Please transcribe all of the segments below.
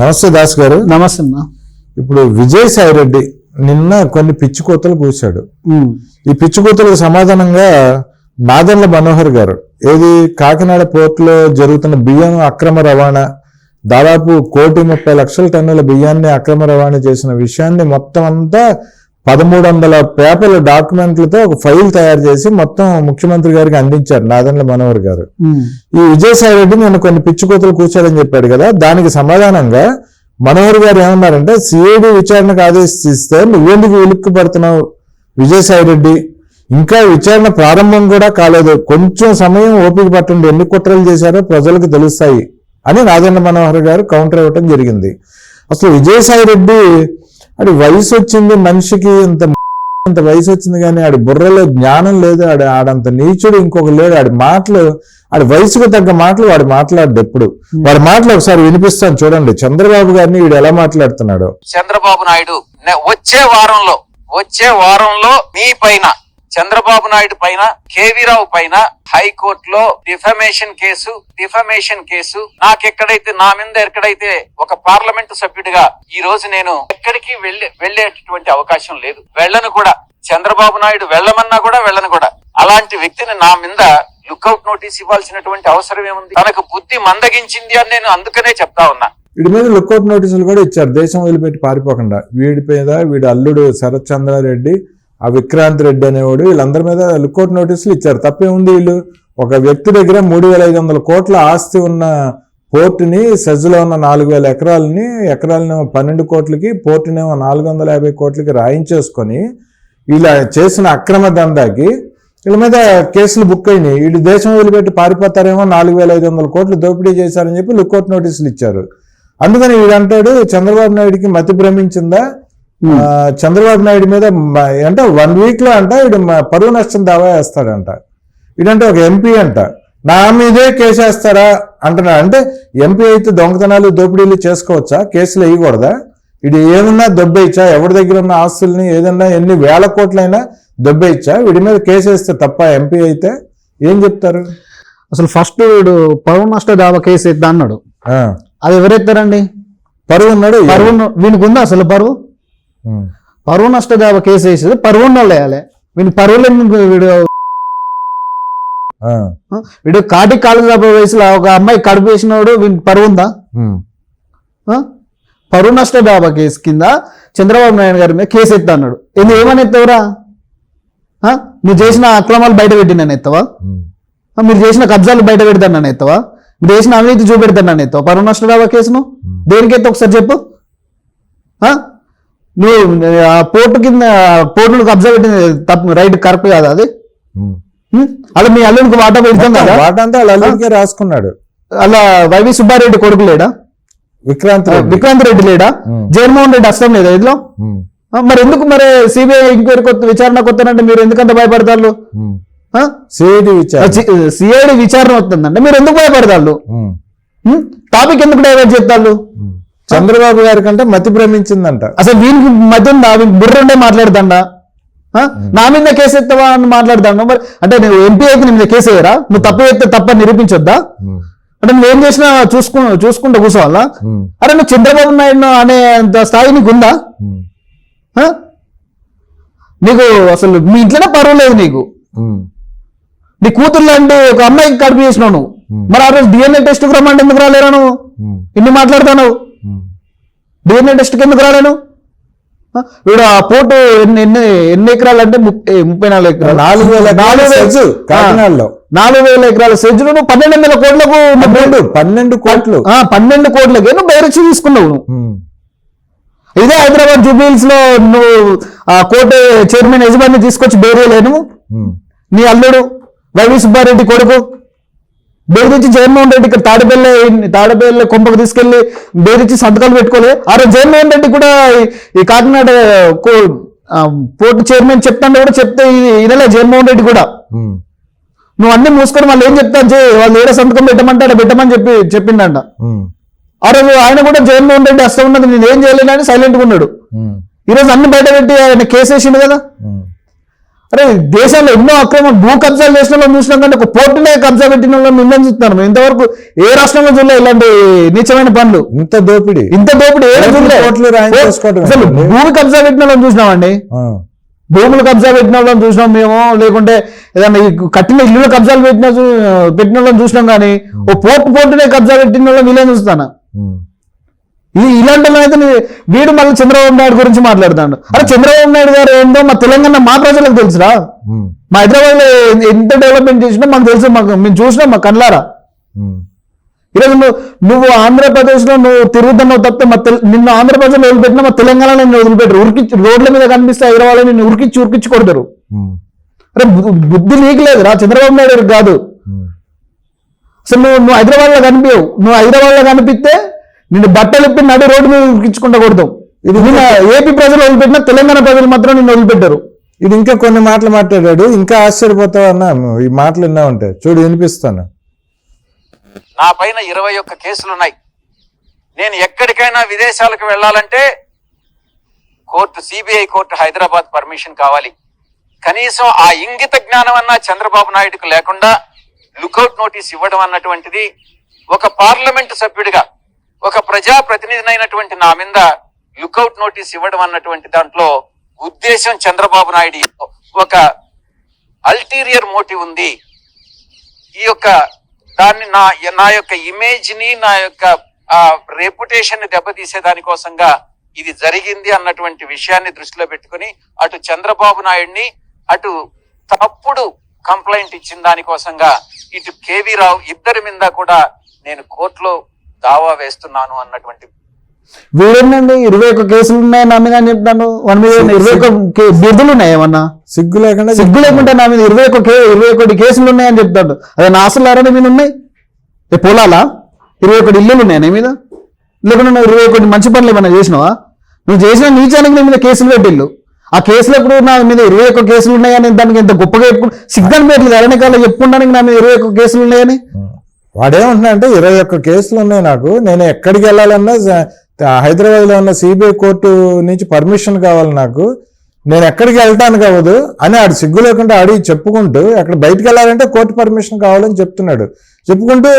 నమస్తే దాస్ గారు. నమస్తే ఇప్పుడు విజయసాయి రెడ్డి నిన్న కొన్ని పిచ్చి కూతలు కూశాడు. ఈ పిచ్చి కూతలకు సమాధానంగా నాదెండ్ల మనోహర్ గారు ఏది కాకినాడ పోర్టులో జరుగుతున్న బియ్యం అక్రమ రవాణా దాదాపు కోటి ముప్పై లక్షల టన్నుల బియ్యాన్ని అక్రమ రవాణా చేసిన విషయాన్ని మొత్తం అంతా పదమూడు వందల పేపర్ల డాక్యుమెంట్లతో ఒక ఫైల్ తయారు చేసి మొత్తం ముఖ్యమంత్రి గారికి అందించారు నాదెండ్ల మనోహర్ గారు. ఈ విజయసాయి రెడ్డి నేను కొన్ని పిచ్చి కూతలు కూర్చోడని చెప్పాడు కదా దానికి సమాధానంగా మనోహర్ గారు ఏమన్నారంటే సిఐడి విచారణకు ఆదేశిస్తే నువ్వెందుకు ఉలిక్కి పడుతున్నావు విజయసాయి రెడ్డి? ఇంకా విచారణ ప్రారంభం కూడా కాలేదు. కొంచెం సమయం ఓపిక పట్టండి ఎన్ని కుట్రలు చేశారో ప్రజలకు తెలుస్తాయి అని రాజేంద్ర మనోహర్ గారు కౌంటర్ ఇవ్వటం జరిగింది. అసలు విజయసాయి రెడ్డి అది వయసు వచ్చింది మనిషికి ఇంత అంత వయసు వచ్చింది కానీ ఆడి బుర్రలో జ్ఞానం లేదు ఆడి ఆడంత నీచుడు ఇంకొక లేడు. ఆడి మాటలు ఆడి వయసుకు తగ్గ మాటలు వాడు మాట్లాడు ఎప్పుడు. వాడి మాటలు ఒకసారి వినిపిస్తాను చూడండి. చంద్రబాబు గారిని వీడు ఎలా మాట్లాడుతున్నాడు? చంద్రబాబు నాయుడు నే- వచ్చే వారంలో వచ్చే వారంలో మీ పైన చంద్రబాబు నాయుడు పైన కేవీరావు పైన హైకోర్టులో డిఫమేషన్ కేసు డిఫమేషన్ కేసు. నాకెక్కడైతే నా మీద ఎక్కడైతే ఒక పార్లమెంటు సభ్యుడిగా ఈ రోజు నేను ఎక్కడికి వెళ్ళే వెళ్ళేటటువంటి అవకాశం లేదు. వెళ్ళను కూడా. చంద్రబాబు నాయుడు వెళ్ళమన్నా కూడా వెళ్ళను కూడా. అలాంటి వ్యక్తిని నా మీద లుక్అవుట్ నోటీస్ ఇవ్వాల్సినటువంటి అవసరం ఏముంది? తనకు బుద్ధి మందగించింది అని నేను అందుకనే చెప్తా ఉన్నా. వీడి మీద లుక్అవుట్ నోటీసులు కూడా ఇచ్చారు. దేశం వదిలిపెట్టి పారిపోకుండా. వీడి మీద వీడి అల్లుడు శరత్ చంద్రారెడ్డి ఆ విక్రాంత్ రెడ్డి అనేవాడు వీళ్ళందరి మీద లుకౌట్ నోటీసులు ఇచ్చారు. తప్పే ఉంది వీళ్ళు? ఒక వ్యక్తి దగ్గర మూడు వేల ఐదు వందల కోట్ల ఆస్తి ఉన్న పోర్టుని సెజ్లో ఉన్న నాలుగు వేల ఎకరాలని ఎకరాలనేమో పన్నెండు కోట్లకి పోర్టునేమో నాలుగు వందల యాభై కోట్లకి రాయించేసుకొని వీళ్ళ చేసిన అక్రమ దందాకి వీళ్ళ మీద కేసులు బుక్ అయినాయి. వీళ్ళు దేశం వదిలిపెట్టి పారిపోతారేమో నాలుగు వేల ఐదు వందల కోట్లు దోపిడీ చేశారని చెప్పి లుకౌట్ నోటీసులు ఇచ్చారు. అందుకని వీడంటాడు చంద్రబాబు నాయుడికి మతి భ్రమించిందా? చంద్రబాబు నాయుడు మీద అంటే వన్ వీక్లో అంట వీడు మ- పరువు నష్టం దావా వేస్తాడంట వీడంటే ఒక ఎంపీ అంట. నా మీదే కేసు వేస్తారా అంటున్నాడు అంటే ఎంపీ అయితే దొంగతనాలు దోపిడీలు చేసుకోవచ్చా? కేసులు వేయకూడదా? వీడు ఏమన్నా దొబ్బేయచ్చా? ఎవరి దగ్గర ఉన్న ఆస్తుల్ని ఏదన్నా ఎన్ని వేల కోట్లైనా దొబ్బేయచ్చా? వీడి మీద కేసు వేస్తే తప్ప ఎంపీ అయితే ఏం చెప్తారు? అసలు ఫస్ట్ వీడు పరువు నష్ట దావా కేసు ఎత్తా అన్నాడు. ఆ, అది ఎవరెత్తారండి పరువు ఉన్నాడు పరువు వీనికి ఉందా అసలు పరువు. పరువు నష్ట దావా కేసు వేసేది పరువు ఉన్న వాళ్ళు వేయాలి వీని పరువులు వీడు వీడు కాటి కాలు దాప వయసులో ఒక అమ్మాయి కడుపు వేసినోడు వీనికి పరువు ఉందా ఉం. ఆ? పరువు నష్ట దావా కేసు కింద చంద్రబాబు నాయుడు గారి మీద కేసు ఎత్తా అన్నాడు ఎందుకు ఏమని ఎత్తావురా? ఆ? నువ్వు చేసిన అక్రమాలు బయట పెట్టినని ఎత్తవా? ఉం. ఆ, మీరు చేసిన కబ్జాలు బయట పెడతానని ఎత్తవా? మీరు చేసిన అవినీతి చూపెడతానని ఎత్తవా? పరువు నష్ట దావా కేసును? దేనికి ఎత్త ఒకసారి చెప్పు? నువ్వు పోర్టు కింద పోర్టును కబ్జా పెట్టింది తప్పు రైట్ కరెక్ట్ కాదా అది? అలా మీ అల్లునికి వాటా పెడతాం కదా? వాటంతా వాళ్ళ అల్లుడికే రాసుకున్నాడు. అలా వైవి సుబ్బారెడ్డి కొడుకు లేడా? విక్రాంత్ విక్రాంత్ రెడ్డి లేడా. జగన్మోహన్ రెడ్డి అస్తం లేదా ఇదిలో? మరి ఎందుకు మరి సిబిఐ ఎంక్వైరీ కొత్త విచారణ కొత్తనంటే మీరు ఎందుకంత భయపడతారు. సిఐడి విచారణ. సిఐడి విచారణ వస్తుందంటే మీరు ఎందుకు భయపడతారు. టాపిక్ ఎందుకు డైవర్ట్ చేస్తారు. చంద్రబాబు గారి కంటే మతి భ్రమించిందంట అసలు వీనికి మధ్య ఉందా వీనికి బుర్ర ఉండే మాట్లాడుతాడా ఆ? నా మీద కేసు ఎత్తావా అని మాట్లాడతాను మరి అంటే నువ్వు ఎంపీ అయితే నీ మీద కేసు వేయరా నువ్వు తప్పు ఎత్తే తప్ప నిరూపించొద్దా. అంటే నువ్వేం చేసినా చూసుకు చూసుకుంటూ కూర్చోవాలా. అరే నువ్వు చంద్రబాబు నాయుడు అనే అంత స్థాయి నీకు ఉందా? నీకు అసలు మీ ఇంట్లోనే పర్వాలేదు లేదు నీకు. నీ కూతురు లాంటి ఒక అమ్మాయికి కడుపు చేసినావు నువ్వు మరి ఆ రోజు డిఎన్ఏ టెస్ట్ రమ్మంటే ఎందుకు రాలేరా నువ్వు. ఇన్ని మాట్లాడతావు. డిఎన్ఏ టెస్ట్కి ఎందుకు రాలేను? వీడు ఆ పోటు ఎన్ని ఎన్ని ఎన్ని ఎకరాలు అంటే ముప్పై ముప్పై నాలుగు ఎకరాలు. నాలుగు వేల నాలుగు సెజ్జు కాకినాడలో. నాలుగు వేల ఎకరాల సెజ్జులు నువ్వు పన్నెండు వందల కోట్లకు పన్నెండు పన్నెండు కోట్లు. ఆ, పన్నెండు కోట్లకి నువ్వు బైరచ్చి తీసుకున్నావు నువ్వు. ఇదే హైదరాబాద్ జూబిల్స్లో నువ్వు ఆ కోర్టు చైర్మన్ యజమాని తీసుకొచ్చి బేరేలేను. నీ అల్లుడు వైవి సుబ్బారెడ్డి కొడుకు? బేదించి జగన్మోహన్ రెడ్డి ఇక్కడ తాడపల్లి తాడపల్లి కొంపకు తీసుకెళ్ళి బేదించి సంతకాలు పెట్టుకోలే ఆ రోజు జగన్మోహన్ రెడ్డి కూడా ఈ- కాకినాడ పోర్టు చైర్మన్ చెప్తాను కూడా చెప్తే ఈయనలే జగన్మోహన్ రెడ్డి కూడా. నువ్వు అన్ని మూసుకొని వాళ్ళు ఏం చెప్తాను వాళ్ళు ఏదో సంతకం పెట్టమంటే పెట్టమని చెప్పి చెప్పిండంట. ఆ రోజు ఆయన కూడా జగన్మోహన్ రెడ్డి అస్తం ఉన్నది నేను ఏం చేయలేనని సైలెంట్గా ఉన్నాడు ఉం. ఈ రోజు అన్ని బయట పెట్టి ఆయన కేసు వేసిండు కదా. అరే దేశంలో ఎన్నో అక్రమం భూ కబ్జాలు చేసిన వాళ్ళని చూసినాం కానీ ఒక పోర్టునే కబ్జా పెట్టిన వాళ్ళని నిన్న చూస్తున్నారు ఇంతవరకు ఏ రాష్ట్రంలో చూడలే ఇలాంటి నీచమైన పనులు. ఇంత దోపిడీ. ఇంత దోపిడీ ఏ అసలు? భూమి కబ్జా పెట్టిన వాళ్ళని చూసినామండి. భూములు కబ్జా పెట్టిన వాళ్ళని చూసినాం మేము లేకుంటే ఏదన్నా ఈ కట్టిన ఇల్లు కబ్జాలు పెట్టిన పెట్టిన వాళ్ళని చూసినాం కానీ ఓ పోర్టు పోర్టునే కబ్జా పెట్టిన వాళ్ళని వీళ్ళని చూస్తాను. ఈ ఇలాంటి అయితే వీడు మళ్ళీ చంద్రబాబు నాయుడు గురించి మాట్లాడుతాడు అరే చంద్రబాబు నాయుడు గారు ఏంటో మా తెలంగాణ మా ప్రజలకు తెలుసురా. మా హైదరాబాద్లో ఎంత డెవలప్మెంట్ చేసినా మాకు తెలుసు మాకు మేము చూసినాం మా కళ్ళారా. ఈరోజు నువ్వు నువ్వు ఆంధ్రప్రదేశ్లో నువ్వు తిరుగుతున్నావు తప్పితే మా నిన్ను ఆంధ్రప్రదేశ్లో వదిలిపెట్టినా మా తెలంగాణలో నిన్ను వదిలిపెట్టరు ఉరికిచ్చి రోడ్ల మీద కనిపిస్తే హైదరాబాద్ నిన్ను ఉరికిచ్చి ఉరికిచ్చి కొడతారు. అరే బుద్ధి నీకు లేదురా చంద్రబాబు నాయుడు గారికి కాదు. అసలు నువ్వు నువ్వు హైదరాబాద్లో కనిపించవు నువ్వు హైదరాబాద్లో కనిపిస్తే నిన్ను బట్టలు ఇప్పి నడి రోడ్డు మీద ఉరికించుకుంటా ఇది నిన్న ఏపీ ప్రజలు వదిలిపెట్టినా తెలంగాణ ప్రజలు మాత్రం నిన్ను వదిలిపెట్టారు. ఇది ఇంకా కొన్ని మాటలు మాట్లాడాడు. ఇంకా ఆశ్చర్యపోతావు అన్న ఈ మాటలు విన్నా ఉంటే చూడు వినిపిస్తాను. నా పైన ఇరవై ఒక్క కేసులున్నాయి నేను ఎక్కడికైనా విదేశాలకు వెళ్ళాలంటే court CBI court Hyderabad permission కావాలి. కనీసం ఆ ఇంగిత జ్ఞానం అన్నా చంద్రబాబు నాయుడుకు లేకుండా లుకౌట్ నోటీస్ ఇవ్వడం అన్నటువంటిది ఒక పార్లమెంటు సభ్యుడిగా ఒక ప్రజా ప్రతినిధినైనటువంటి నా మీద లుకౌట్ నోటీస్ ఇవ్వడం అన్నటువంటి దాంట్లో ఉద్దేశం చంద్రబాబు నాయుడు ఒక అల్టీరియర్ మోటివ్ ఉంది. ఈ యొక్క దాన్ని నా నా యొక్క ఇమేజ్ని నా యొక్క రెప్యుటేషన్ని దెబ్బతీసే దానికోసంగా ఇది జరిగింది అన్నటువంటి విషయాన్ని దృష్టిలో పెట్టుకుని అటు చంద్రబాబు నాయుడిని అటు తప్పుడు కంప్లైంట్ ఇచ్చిన దానికోసంగా ఇటు కేవీ రావు ఇద్దరి మీద కూడా నేను కోర్టులో దావా వేస్తున్నాను అన్నటువంటి వీడేంటండి ఇరవై ఒక్క కేసులు ఉన్నాయి నా మీద అని చెప్తాను. వన్ మీద ఇరవై ఒక్క బిరుదులు ఉన్నాయి ఏమన్నా? సిగ్గు లేకుండా సిగ్గు లేకుంటే నా మీద ఇరవై ఒక్క ఇరవై ఒకటి కేసులు ఉన్నాయని చెప్తాడు. అదే నా ఆస్తులు ఎవరైనా మీద ఉన్నాయి? ఏ పొలాలా? ఇరవై ఒకటి ఇల్లులు ఉన్నాయా నీ మీద? లేకుండా నువ్వు ఇరవై ఒకటి మంచి పనులు ఏమైనా చేసినావా? నువ్వు చేసిన నీచానికి నీ మీద కేసులు పెట్టిల్లు ఆ కేసులు ఎప్పుడు నా మీద ఇరవై ఒక్క కేసులు ఉన్నాయని దానికి ఎంత గొప్పగా చెప్పుకు సిగ్గు పెట్టలేదు అరణ్యకాలం చెప్పుకోవడానికి నా మీద ఇరవై ఒక్క కేసులు ఉన్నాయని. వాడేమంటున్నా అంటే ఇరవై ఒక్క కేసులు ఉన్నాయి నాకు. నేను ఎక్కడికి వెళ్ళాలన్నా హైదరాబాద్లో ఉన్న సిబిఐ కోర్టు నుంచి పర్మిషన్ కావాలి నాకు. నేను ఎక్కడికి వెళ్తాను కావదు అని ఆడు సిగ్గు లేకుండా అడిగి చెప్పుకుంటూ అక్కడ బయటికి వెళ్ళాలంటే కోర్టు పర్మిషన్ కావాలని చెప్తున్నాడు. చెప్పుకుంటూ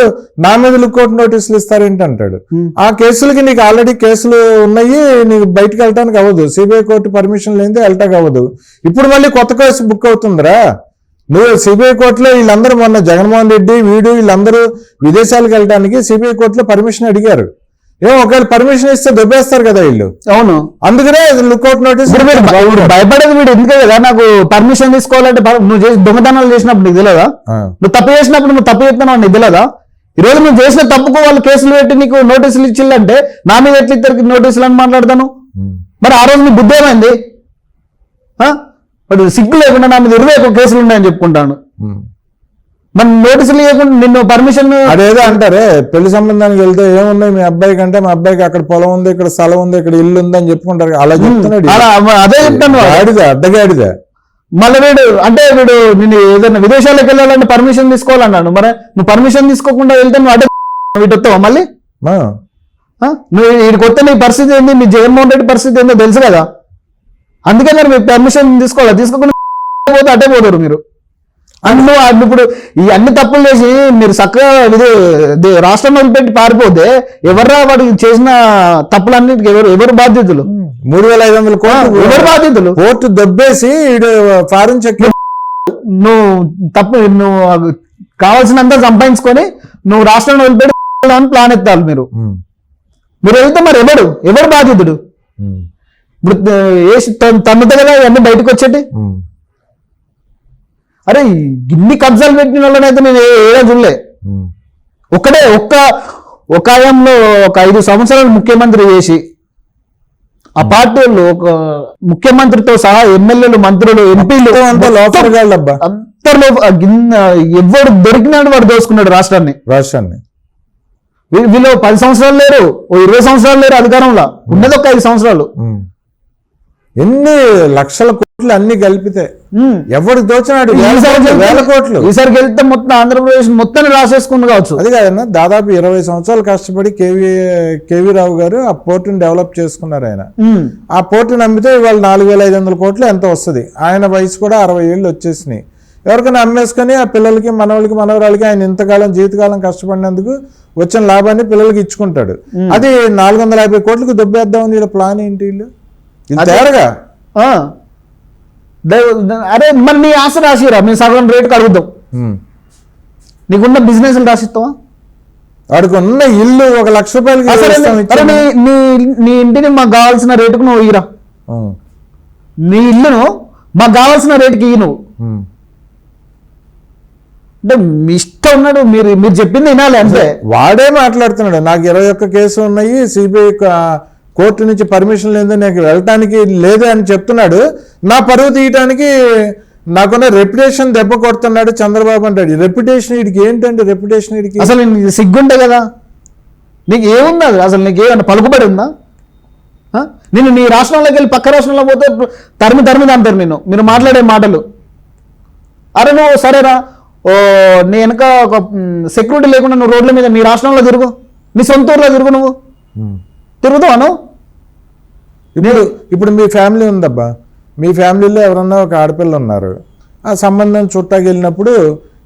నా మీద లుక్అవుట్ నోటీసులు ఇస్తారేంటి అంటాడు. ఆ కేసులకి నీకు ఆల్రెడీ కేసులు ఉన్నాయి నీకు బయటికి వెళ్ళటానికి అవ్వదు సిబిఐ కోర్టు పర్మిషన్ లేనిదే వెళ్ళటానికి అవ్వదు ఇప్పుడు మళ్ళీ కొత్త కేసు బుక్ అవుతుందిరా. నువ్వు సిబిఐ కోర్టులో వీళ్ళందరూ మొన్న జగన్మోహన్ రెడ్డి వీడు వీళ్ళందరూ విదేశాలకు వెళ్ళడానికి సిబిఐ కోర్టులో పర్మిషన్ అడిగారు. ఏం ఒకవేళ పర్మిషన్ ఇస్తే దొబ్బేస్తారు కదా వీళ్ళు. అవును. అందుకనే లుక్అవుట్ నోటీస్ భయపడేది వీడు ఎందుకే కదా? నాకు పర్మిషన్ తీసుకోవాలంటే నువ్వు చేసి దొంగతనాలు చేసినప్పుడు నీకు తెలియదా నువ్వు తప్పు చేసినప్పుడు నువ్వు తప్పు చేస్తున్నావు నీకు తెలియదా ఈ రోజు నువ్వు చేసిన తప్పుకు వాళ్ళు కేసులు పెట్టి నీకు నోటీసులు ఇచ్చిల్లంటే నా మీద ఎట్లా ఇద్దరికి నోటీసులు అని మాట్లాడతాను? మరి ఆ రోజు నీ బుద్ధి ఏమైంది? వాడు సిగ్గు లేకుండా నా మీద ఇరవై ఒక్క కేసులు ఉన్నాయని చెప్పుకుంటాను. మరి నోటీసులు ఇవ్వకుండా నిన్ను పర్మిషన్ అదేదో అంటారే పెళ్ళి సంబంధానికి వెళ్తే ఏమున్నాయి మీ అబ్బాయికి అంటే మా అబ్బాయికి అక్కడ పొలం ఉంది ఇక్కడ స్థలం ఉంది ఇక్కడ ఇల్లు ఉంది అని చెప్పుకుంటారు. అలా చెప్తున్నాడు అదే చెప్తాను. గాడిద అడ్డగాడిద. మళ్ళీ వీడు అంటే వీడు నేను ఏదైనా విదేశాలకు వెళ్ళాలంటే పర్మిషన్ తీసుకోవాలన్నాడు. మరి నువ్వు పర్మిషన్ తీసుకోకుండా వెళ్తే నువ్వు అడ్డ వీటి వస్తావా మళ్ళీ? నువ్వు వీడికి వస్తే నీ పరిస్థితి ఏంది? మీ జగన్మోహన్ రెడ్డి పరిస్థితి ఏందో తెలుసు కదా? అందుకే మరి మీరు పర్మిషన్ తీసుకోవాలి. తీసుకోకుండా పోతే అట్టే పోతారు మీరు. అన్ని ఇప్పుడు ఈ అన్ని తప్పులు చేసి మీరు చక్కగా ఇది రాష్ట్రం వదిలిపెట్టి పారిపోతే ఎవర్రా వాడు చేసిన తప్పులన్నిటికీ ఎవరు ఎవరు బాధ్యతలు? మూడు వేల ఐదు వందల కోట్లు ఎవరు బాధ్యతలు? కోర్టు దొబ్బేసి ఫారిన్ చెక్ నువ్వు తప్పు నువ్వు కావాల్సినంత సంపాదించుకొని నువ్వు రాష్ట్రాన్ని వదిలిపెట్టి ప్లాన్ ఎత్తాలి మీరు. ఉమ్, మీరు వెళ్తే మరి ఎవడు ఎవడు బాధ్యతుడు ఉమ్, ఇప్పుడు వేసి తన్నుతా కదా ఇవన్నీ బయటకు వచ్చేటి? అరే ఇన్ని కబ్జాలు పెట్టిన వాళ్ళనైతే నేను ఏడా చూడలే. ఒక్కడే ఒక్క ఒక ఆయంలో ఒక ఐదు సంవత్సరాలు ముఖ్యమంత్రి చేసి ఆ పార్టీ వాళ్ళు ఒక ముఖ్యమంత్రితో సహా ఎమ్మెల్యేలు మంత్రులు ఎంపీలు అందరిలో ఎవడు దొరికినాడు వాడు దోసుకున్నాడు రాష్ట్రాన్ని. రాష్ట్రాన్ని. వీళ్ళు పది సంవత్సరాలు లేరు ఓ ఇరవై సంవత్సరాలు లేరు అధికారంలో. ఉన్నది ఒక ఐదు సంవత్సరాలు. ఎన్ని లక్షల కోట్లు అన్ని కలిపితే. ఎవరికి దోచినాడు? వేల కోట్లు, ఈసారి వెళ్తే మొత్తం ఆంధ్రప్రదేశ్ మొత్తం రాసేసుకుంది కావచ్చు. అది కాదన్న దాదాపు ఇరవై సంవత్సరాలు కష్టపడి కేవీ కేవీ రావు గారు ఆ పోర్టుని డెవలప్ చేసుకున్నారు ఆయన. ఆ పోర్టుని అమ్మితే ఇవాళ నాలుగు వేల ఐదు వందల కోట్లు ఎంత వస్తుంది? ఆయన వయసు కూడా అరవై ఏళ్ళు వచ్చేసినాయి. ఎవరికైనా అమ్మేసుకొని ఆ పిల్లలకి మనవాళ్ళకి మనవరాలకి ఆయన ఇంతకాలం జీవితకాలం కష్టపడినందుకు వచ్చిన లాభాన్ని పిల్లలకి ఇచ్చుకుంటాడు. అది నాలుగు వందల యాభై కోట్లకు దొబ్బేద్దామని వీళ్ళ ప్లాన్ ఏంటి వీళ్ళు? తేరగా అరే మరి నీ ఆశ రాసిరా? మేము సగం రేటుకి అడుగుదాం ఉమ్. నీకున్న బిజినెస్ రాసిస్తావా? వాడికి ఇల్లు ఒక లక్ష ఇచ్చాము. నీ ఇంటిని మాకు కావాల్సిన రేటుకు నువ్వు ఇయ్యరా. నీ ఇల్లును మాకు కావాల్సిన రేటుకి ఇయ్యి నువ్వు. అంటే మీ ఇష్టం ఉన్నాడు మీరు మీరు చెప్పింది వినాలి అంతే. వాడే మాట్లాడుతున్నాడు. నాకు ఇరవై ఒక్క కేసు ఉన్నాయి సిబిఐ కోర్టు నుంచి పర్మిషన్ లేదు నాకు వెళ్ళటానికి లేదు అని చెప్తున్నాడు. నా పరువు తీయటానికి నాకున్న రెప్యుటేషన్ దెబ్బ కొడుతున్నాడు చంద్రబాబు అంటాడు రెప్యుటేషన్ వీడికి ఏంటంటే రెప్యుటేషన్ వీడికి? అసలు నీకు సిగ్గుంటే కదా? నీకు ఏముంది? అసలు నీకు ఏమన్నా పలుకుబడి ఉందా? నేను నీ రాష్ట్రంలోకి వెళ్ళి పక్క రాష్ట్రంలో పోతే తరిమి తరిమి అంటారు నేను మీరు మాట్లాడే మాటలు. అరే నువ్వు సరేరా ఓ నీ వెనక ఒక సెక్యూరిటీ లేకుండా నువ్వు రోడ్ల మీద నీ రాష్ట్రంలో తిరుగు. నీ సొంత ఊర్లో తిరుగు నువ్వు. తిరుగుతావా నువ్వు? ఇప్పుడు ఇప్పుడు మీ ఫ్యామిలీ ఉందబ్బా. మీ ఫ్యామిలీలో ఎవరన్నా ఒక ఆడపిల్ల ఉన్నారు. ఆ సంబంధం చుట్టాకి వెళ్ళినప్పుడు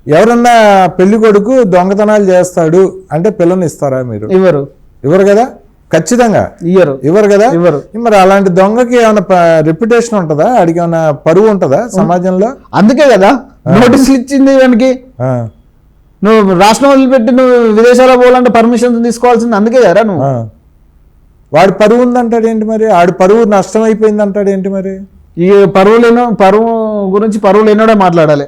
ఎవరన్నా పెళ్ళి కొడుకు దొంగతనాలు చేస్తాడు అంటే పిల్లని ఇస్తారా మీరు? ఇవ్వరు. ఇవ్వరు కదా? ఖచ్చితంగా. ఇయ్యరు. ఇవ్వరు కదా? ఇవ్వరు. మరి అలాంటి దొంగకి ఏమైనా రెప్యుటేషన్ ఉంటుందా? అడిగి ఏమైనా పరువు ఉంటుందా సమాజంలో? అందుకే కదా. నోటీసులు ఇచ్చింది వానికి ఆ, నువ్వు రాష్ట్రం వదిలిపెట్టి నువ్వు విదేశాల్లో పోవాలంటే పర్మిషన్ తీసుకోవాల్సింది అందుకే కదా నువ్వు. వాడి పరువు ఉందంటాడు ఏంటి మరి? ఆడి పరువు నష్టం అయిపోయింది అంటాడు ఏంటి మరి? ఈ పరువు లేనో పరువు గురించి పరువు లేనోడే మాట్లాడాలి.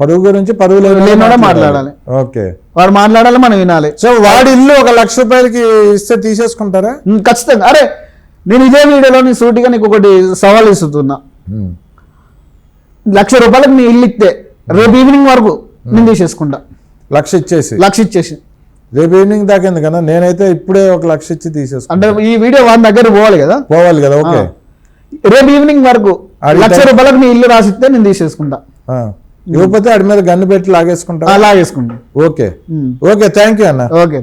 పరువు గురించి పరువు లేనివాడే మాట్లాడాలి. ఓకే. వాడు మాట్లాడాలి మనం వినాలి. సో వాడి ఇల్లు ఒక లక్ష రూపాయలకి ఇస్తే తీసేసుకుంటారా? ఖచ్చితంగా. అరే నేను ఇదే వీడియోలో నీ సూటిగా నీకు ఒకటి సవాల్ ఇస్తున్నా. లక్ష రూపాయలకు నీ ఇల్లు ఇస్తే రేపు ఈవినింగ్ వరకు నేను తీసేసుకుంటా. లక్ష ఇచ్చేసి. లక్ష ఇచ్చేసి. రేపు ఈవినింగ్ దాకా ఎందుకన్నా? నేనైతే ఇప్పుడే ఒక లక్ష ఇచ్చి తీసేసుకుంటా. అంటే ఈ వీడియో వాళ్ళ దగ్గర పోవాలి కదా? పోవాలి కదా ఓకే. రేపు ఈవినింగ్ వరకు లక్ష రూపాయలకు నీ ఇల్లు రాసిస్తే నేను తీసేసుకుంటా. ఇవ్వకపోతే ఆడి మీద గన్ను పెట్టి లాగేసుకుంటా? అలా వేసుకుంటా ఓకే. ఓకే థ్యాంక్ యూ అన్న. ఓకే.